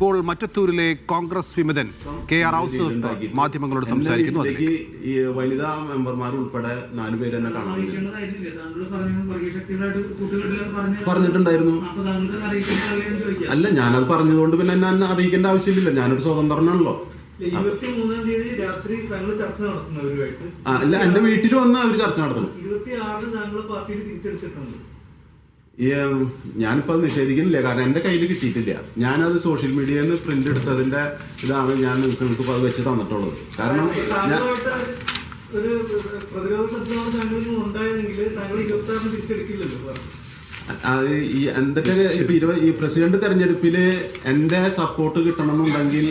ഇപ്പോൾ മറ്റത്തൂരിലെ കോൺഗ്രസ് വിമതൻ കെ ആർ ഹൗസ് മാധ്യമങ്ങളോട് സംസാരിക്കുന്നു അതിലേക്ക്. ഇതിലേക്ക് ഈ വനിതാ മെമ്പർമാർ ഉൾപ്പെടെ നാലുപേര് തന്നെ കാണാൻ. പറഞ്ഞിട്ടുണ്ടായിരുന്നു. അല്ല ഞാനത് പറഞ്ഞതുകൊണ്ട് പിന്നെ എന്നെ അറിയിക്കേണ്ട ആവശ്യമില്ല ഞാനൊരു സ്വതന്ത്രനാണല്ലോ. അല്ല എന്റെ വീട്ടിൽ വന്ന് അവർ ചർച്ച നടത്തണം പാർട്ടിയിൽ തിരിച്ചെടുത്തിട്ടുണ്ട് ഈ ഉം, ഞാനിപ്പോ അത് നിഷേധിക്കുന്നില്ല. കാരണം എന്റെ കയ്യിൽ കിട്ടിയിട്ടില്ല. ഞാനത് സോഷ്യൽ മീഡിയയിൽ നിന്ന് പ്രിന്റ് എടുത്തതിന്റെ ഇതാണ് ഞാൻ നിങ്ങൾക്ക് നിങ്ങൾക്ക് അത് വെച്ച് തന്നിട്ടുള്ളത്. കാരണം ഞാൻ ഒരു പ്രതിരോധ താങ്കൾ ഇരുപത്തി ആറിന് തിരിച്ചെടുക്കില്ലല്ലോ അത് ഈ എന്തൊക്കെ ഇപ്പൊ ഇരുപത് ഈ പ്രസിഡന്റ് തെരഞ്ഞെടുപ്പിൽ എന്റെ സപ്പോർട്ട് കിട്ടണമെന്നുണ്ടെങ്കിൽ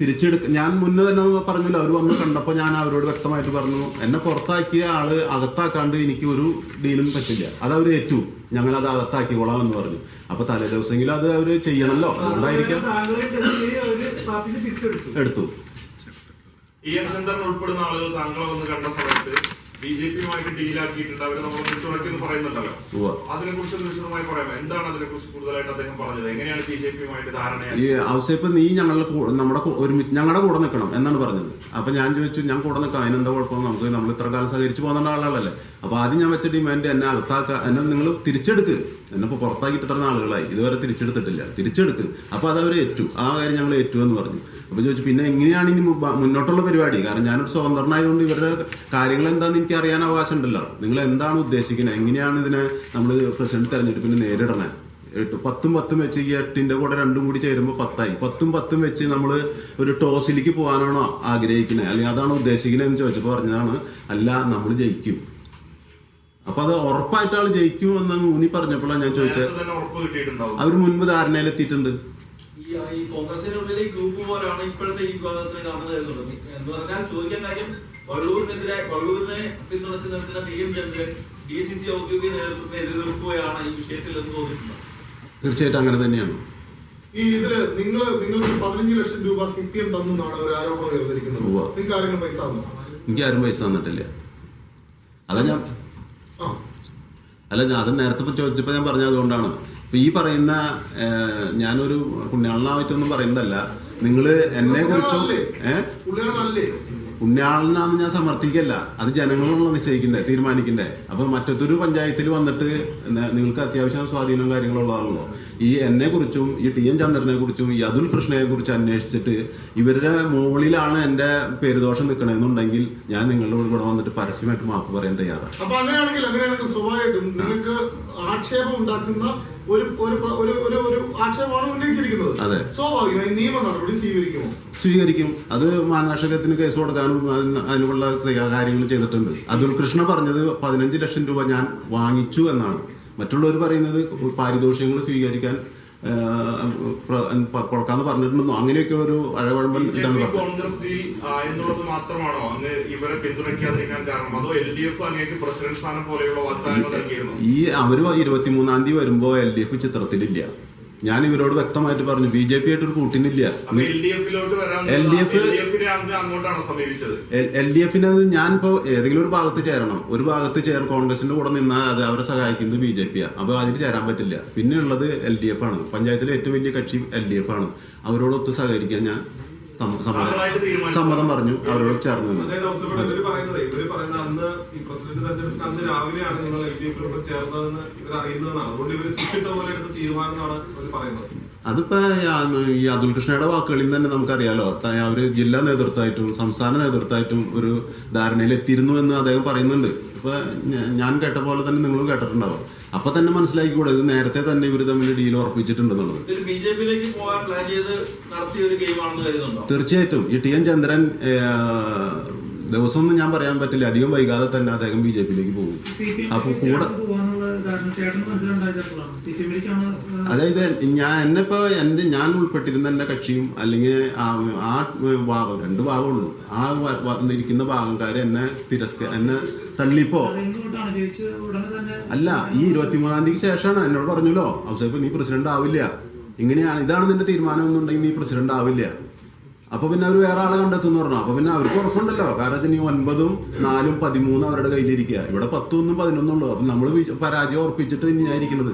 തിരിച്ചെടുക്ക ഞാൻ മുന്നേ തന്നെ പറഞ്ഞില്ല അവർ വന്ന് കണ്ടപ്പോൾ ഞാൻ അവരോട് വ്യക്തമായിട്ട് പറഞ്ഞു എന്നെ പുറത്താക്കിയ ആൾ അകത്താക്കാണ്ട് എനിക്ക് ഒരു ഡീലും പറ്റില്ല അത് അവർ ഏറ്റു ഞങ്ങൾ അത് അകത്താക്കിക്കോളാം എന്ന് പറഞ്ഞു അപ്പൊ തലേ ദിവസമെങ്കിലും അത് അവർ ചെയ്യണല്ലോ അതുകൊണ്ടായിരിക്കാം എടുത്തു ഇ എം ഉൾപ്പെടുന്ന ആളുകൾ താങ്കളെ വന്ന് കണ്ട സമയത്ത് ബി ജെ പിയുമായിട്ട് ഡീലാക്കിയിട്ടുണ്ട്. അവർ നമ്മൾ പിന്തുണയ്ക്കുന്നു പറയുന്നുണ്ടല്ലോ. അതിനെ കുറിച്ച് വിശദമായി പറയാമോ? എന്താണ് അതിനെ കുറിച്ച് കൂടുതലായിട്ട് അദ്ദേഹം പറഞ്ഞത്? എങ്ങനെയാണ് ബി ജെ പിയുമായിട്ട് ധാരണ ഈ ഔസേപ്പ് നീ ഞങ്ങളുടെ നമ്മുടെ ഒരുമിച്ച് ഞങ്ങളുടെ കൂടെ നിൽക്കണം എന്നാണ് പറഞ്ഞത്. അപ്പൊ ഞാൻ ചോദിച്ചു ഞാൻ കൂടെ നിൽക്കാം അതിനെന്താ കുഴപ്പം? നമുക്ക് നമ്മൾ ഇത്ര കാലം സഹകരിച്ചു പോകുന്ന ആളുകളല്ലേ? അപ്പൊ ആദ്യം ഞാൻ വെച്ച ഡിമാൻഡ് എന്നെ അകത്താക്ക എന്നെ നിങ്ങൾ തിരിച്ചെടുക്ക്. എന്നെ ഇപ്പൊ പുറത്താക്കിയിട്ട് ഇത്ര നാളുകളായി. ഇതുവരെ തിരിച്ചെടുത്തിട്ടില്ല. തിരിച്ചെടുക്ക്. അപ്പൊ അത് അവർ ഏറ്റു. ആ കാര്യം ഞങ്ങൾ ഏറ്റു എന്ന് പറഞ്ഞു. അപ്പൊ ചോദിച്ചു പിന്നെ എങ്ങനെയാണ് ഇനി മുന്നോട്ടുള്ള പരിപാടി? കാരണം ഞാനൊരു സ്വതന്ത്രനായതുകൊണ്ട് ഇവരുടെ കാര്യങ്ങൾ എന്താണെന്ന് എനിക്ക് അറിയാൻ അവകാശമുണ്ടല്ലോ. നിങ്ങൾ എന്താണ് ഉദ്ദേശിക്കുന്നത് എങ്ങനെയാണ് ഇതിനെ നമ്മൾ പ്രസിഡന്റ് തെരഞ്ഞെടുപ്പിന് നേരിടണേ? എട്ട് പത്തും പത്തും വെച്ച് ഈ എട്ടിന്റെ കൂടെ രണ്ടും കൂടി ചേരുമ്പോൾ പത്തായി. പത്തും പത്തും വെച്ച് നമ്മൾ ഒരു ടോസിലേക്ക് പോകാനാണോ ആഗ്രഹിക്കുന്നത് അല്ലെങ്കിൽ അതാണ് ഉദ്ദേശിക്കുന്നത് എന്ന് ചോദിച്ചപ്പോൾ പറഞ്ഞതാണ് അല്ല നമ്മൾ ജയിക്കും. അപ്പൊ അത് ഉറപ്പായിട്ട് ആൾ ജയിക്കും എന്ന് ഊന്നി പറഞ്ഞപ്പോഴാണ് ഞാൻ ചോദിച്ചത്. അവർ മുൻപ് ധാരണയിലെത്തിയിട്ടുണ്ട്. ഈ കോൺഗ്രസിന്റെ കോൺഗ്രസിനുള്ളിൽ ഈ ഗ്രൂപ്പ് പോലാണ് ഇപ്പോഴത്തെ ഈ വിവാദത്തിന് കാണുന്നത് എന്നുള്ളത് എന്ന് പറഞ്ഞാൽ ചോദിക്കാൻ കാര്യം വള്ളൂരിനെതിരെ വള്ളൂരിനെ പിന്തുണച്ച് നിർത്തുന്ന P M Chandran D C C ഔദ്യോഗിക നേതൃത്വത്തെ എതിർക്കുകയാണ് ഈ വിഷയത്തിൽ എന്ന് തോന്നിയിട്ടുണ്ട് തീർച്ചയായിട്ടും അങ്ങനെ തന്നെയാണ്. ഈ ഇതിൽ നിങ്ങൾ നിങ്ങൾക്ക് പതിനഞ്ച് ലക്ഷം രൂപ സി പി എം തന്നു എന്നാണ് ഒരു ആരോപണം ഉയർന്നിരിക്കുന്നത്. നിങ്ങൾക്ക് ആരെങ്കിലും പൈസ തന്നോ? എനിക്ക് ആരും പൈസ തന്നിട്ടില്ല. അതാ ഞാൻ അല്ല ഞാൻ അത് നേരത്തെ ചോദിച്ചപ്പോൾ ഞാൻ പറഞ്ഞത് അതുകൊണ്ടാണ്. ഇപ്പൊ ഈ പറയുന്ന ഞാനൊരു പുണ്യാളനായിട്ടൊന്നും പറയുന്നതല്ല. നിങ്ങൾ എന്നെ കുറിച്ചും? ഏഹ് പുണ്യാളനാണെന്ന് ഞാൻ സമർത്ഥിക്കല്ല. അത് ജനങ്ങളാണല്ലോ നിശ്ചയിക്കണ്ടേ തീരുമാനിക്കണ്ടേ. അപ്പൊ മറ്റത്തൊരു പഞ്ചായത്തിൽ വന്നിട്ട് നിങ്ങൾക്ക് അത്യാവശ്യം സ്വാധീനവും കാര്യങ്ങളുള്ളതാണല്ലോ ഈ എന്നെ കുറിച്ചും ഈ ടി എൻ ചന്ദ്രനെ കുറിച്ചും ഈ അതുൽ കൃഷ്ണയെ കുറിച്ച് അന്വേഷിച്ചിട്ട് ഇവരുടെ മുകളിലാണ് എന്റെ പേരുദോഷം നിൽക്കണമെന്നുണ്ടെങ്കിൽ ഞാൻ നിങ്ങളുടെ ഇവിടെ വന്നിട്ട് പരസ്യമായിട്ട് മാപ്പ് പറയാൻ തയ്യാറാണ്. അപ്പൊ അങ്ങനെയാണെങ്കിൽ അങ്ങനെയാണെങ്കിൽ സ്വാഭാവികമായിട്ടും നിങ്ങൾക്ക് ആക്ഷേപം ഉണ്ടാക്കുന്ന ഒരു ഒരു ഒരു ഒരു ഒരു ആക്ഷേപമാണ് ഉന്നയിച്ചിരിക്കുന്നത്. അതെ. സ്വാഭാവികമായി നിയമ നടപടി സ്വീകരിക്കുമോ? സ്വീകരിക്കും. അത് മാനാശകത്തിന് കേസ് കൊടുക്കാനും അതിന് അതിനുള്ള കാര്യങ്ങൾ ചെയ്തിട്ടുണ്ട്. അതുൽ കൃഷ്ണ പറഞ്ഞത് പതിനഞ്ച് ലക്ഷം രൂപ ഞാൻ വാങ്ങിച്ചു എന്നാണ്. മറ്റുള്ളവർ പറയുന്നത് പാരിതോഷികങ്ങൾ സ്വീകരിക്കാൻ കൊടുക്കാന്ന് പറഞ്ഞിട്ടുണ്ടെന്നോ അങ്ങനെയൊക്കെ ഒരു അഴകുഴമ്പൻ ഇതാണ് കോൺഗ്രസ് എന്നുള്ളത് മാത്രമാണോ? അങ്ങ് ഇവരെ പിന്തുണയ്ക്കാതിരിക്കാൻ കാരണം. അതോ എൽ ഡി എഫ് അങ്ങേക്ക് പ്രസിഡന്റ് സ്ഥാനം പോലെയുള്ള വാഗ്ദാനങ്ങൾ നൽകിയിരുന്നു? ഈ അവരും ഇരുപത്തിമൂന്നാം തീയതി വരുമ്പോ എൽ ഡി എഫ് ചിത്രത്തിലില്ല. ഞാൻ ഇവരോട് വ്യക്തമായിട്ട് പറഞ്ഞു ബി ജെ പി ആയിട്ട് ഒരു കൂട്ടിനില്ല L D F L D എഫിനെ എഫിന് ഞാനിപ്പോ ഏതെങ്കിലും ഒരു ഭാഗത്ത് ചേരണം. ഒരു ഭാഗത്ത് ചേർ കോൺഗ്രസിന്റെ കൂടെ നിന്നാൽ അത് അവരെ സഹായിക്കുന്നത് ബി ജെ പിയാണ് അപ്പൊ അതിൽ ചേരാൻ പറ്റില്ല. പിന്നെ ഉള്ളത് എൽ ഡി എഫ് ആണ്. പഞ്ചായത്തിലെ ഏറ്റവും വലിയ കക്ഷി എൽ ഡി എഫ് ആണ്. അവരോടൊത്ത് സഹകരിക്കാൻ ഞാൻ സമ്മതം പറഞ്ഞു അവരോട് ചേർന്ന് അതിപ്പോ ഈ അതുൽ കൃഷ്ണയുടെ വാക്കുകളിൽ തന്നെ നമുക്കറിയാലോ. അവർ ജില്ലാ നേതൃത്വമായിട്ടും സംസ്ഥാന നേതൃത്വമായിട്ടും ഒരു ധാരണയിൽ എത്തിയിരുന്നു എന്ന് അദ്ദേഹം പറയുന്നുണ്ട്. ഇപ്പൊ ഞാൻ കേട്ട പോലെ തന്നെ നിങ്ങളും കേട്ടിട്ടുണ്ടാവും. അപ്പൊ തന്നെ മനസ്സിലാക്കിക്കൂടെ ഇത് നേരത്തെ തന്നെ ഇവർ തമ്മിൽ ഡീൽ ഉറപ്പിച്ചിട്ടുണ്ടെന്നുള്ളത്. ഇതൊരു ബി പോകാൻ പ്ലാൻ ചെയ്ത് നടത്തിയ ഒരു ഗെയിമാണെന്ന് കരുതുന്നുണ്ടോ? തീർച്ചയായിട്ടും. ഈ ടി എൻ ചന്ദ്രൻ ദിവസമൊന്നും ഞാൻ പറയാൻ പറ്റില്ല. അധികം വൈകാതെ തന്നെ അദ്ദേഹം ബി ജെ പിയിലേക്ക് പോകും അപ്പൊ കൂടെ അതായത് ഞാൻ എന്നെ ഇപ്പൊ എന്റെ ഞാൻ ഉൾപ്പെട്ടിരുന്ന എന്റെ കക്ഷിയും അല്ലെങ്കിൽ ആ ആ ഭാഗം രണ്ട് ഭാഗമുള്ളൂ ആ ഇരിക്കുന്ന ഭാഗംകാര് എന്നെ തിരസ്ക എന്നെ തള്ളിപ്പോ എന്തുകൊണ്ടാണ് ഉടനെ തന്നെ അല്ല ഈ ഇരുപത്തിമൂന്നാം തീയതിക്ക് ശേഷമാണ്. എന്നോട് പറഞ്ഞല്ലോ അവസരപ്പ് നീ പ്രസിഡന്റ് ആവില്ല. ഇങ്ങനെയാണ് ഇതാണ് നിന്റെ തീരുമാനം എന്നുണ്ടെങ്കിൽ നീ പ്രസിഡന്റ് ആവില്ല. അപ്പൊ പിന്നെ അവർ വേറെ ആളെ കണ്ടെത്തുന്നു പറഞ്ഞു. അപ്പൊ പിന്നെ അവർക്ക് ഉറപ്പുണ്ടല്ലോ. കാരണം ഇനി ഒൻപതും നാലും പതിമൂന്നും അവരുടെ കയ്യിലിരിക്കുക. ഇവിടെ പത്തൊന്നും പതിനൊന്നും ഉള്ളൂ. അപ്പൊ നമ്മൾ പരാജയം ഉറപ്പിച്ചിട്ട് ഇനി ഞാൻ ഇരിക്കുന്നത്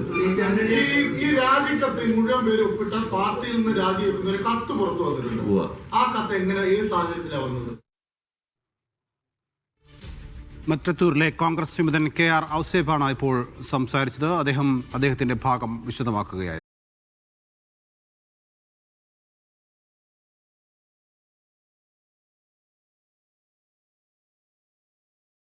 ഈ ഈ രാജിക്കത്ത് മുഴുവൻ പേര് ഒപ്പിട്ട പാർട്ടിയിൽ നിന്ന് രാജിവെക്കുന്ന ഒരു കത്ത് പുറത്തു വന്നിട്ടുണ്ട്. ആ കത്ത് എങ്ങനെ ഈ സാഹചര്യത്തിലാണ് വന്നത്? മറ്റത്തൂരിലെ കോൺഗ്രസ് വിമതൻ കെ ആർ ഔസേബാണ് ഇപ്പോൾ സംസാരിച്ചത്. അദ്ദേഹം അദ്ദേഹത്തിന്റെ ഭാഗം വിശദമാക്കുകയായിരുന്നു.